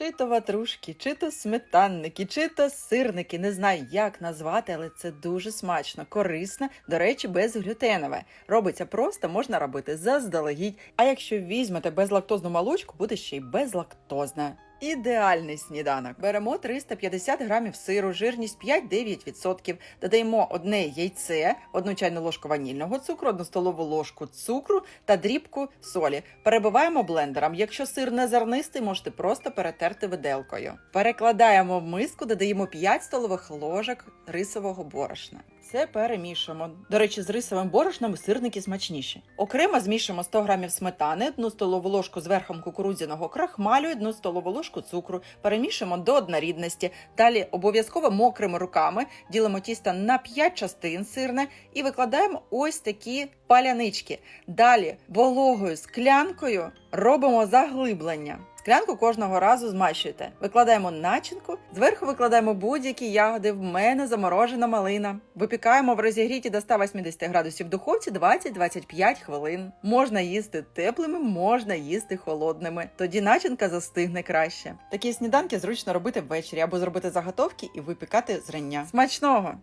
Чи то ватрушки, чи то сметанники, чи то сирники. Не знаю, як назвати, але це дуже смачно, корисно, до речі, безглютенове. Робиться просто, можна робити заздалегідь. А якщо візьмете безлактозну молочку, буде ще й безлактозна. Ідеальний сніданок. Беремо 350 грамів сиру, жирність 5-9%. Додаємо одне яйце, одну чайну ложку ванільного цукру, одну столову ложку цукру та дрібку солі. Перебиваємо блендером. Якщо сир не зернистий, можете просто перетерти виделкою. Перекладаємо в миску, додаємо 5 столових ложок рисового борошна. Це перемішуємо. До речі, з рисовим борошном сирники смачніші. Окремо змішуємо 100 грамів сметани, одну столову ложку з верхом кукурудзяного крахмалю, одну столову ложку цукру. Перемішуємо до однорідності. Далі обов'язково мокрими руками ділимо тісто на 5 частин сирне і викладаємо ось такі палянички. Далі вологою склянкою робимо заглиблення. Склянку кожного разу змащуйте. Викладаємо начинку, зверху викладаємо будь-які ягоди. В мене заморожена малина. Випікаємо в розігріті до 180 градусів духовці 20-25 хвилин. Можна їсти теплими, можна їсти холодними. Тоді начинка застигне краще. Такі сніданки зручно робити ввечері або зробити заготовки і випікати зрання. Смачного!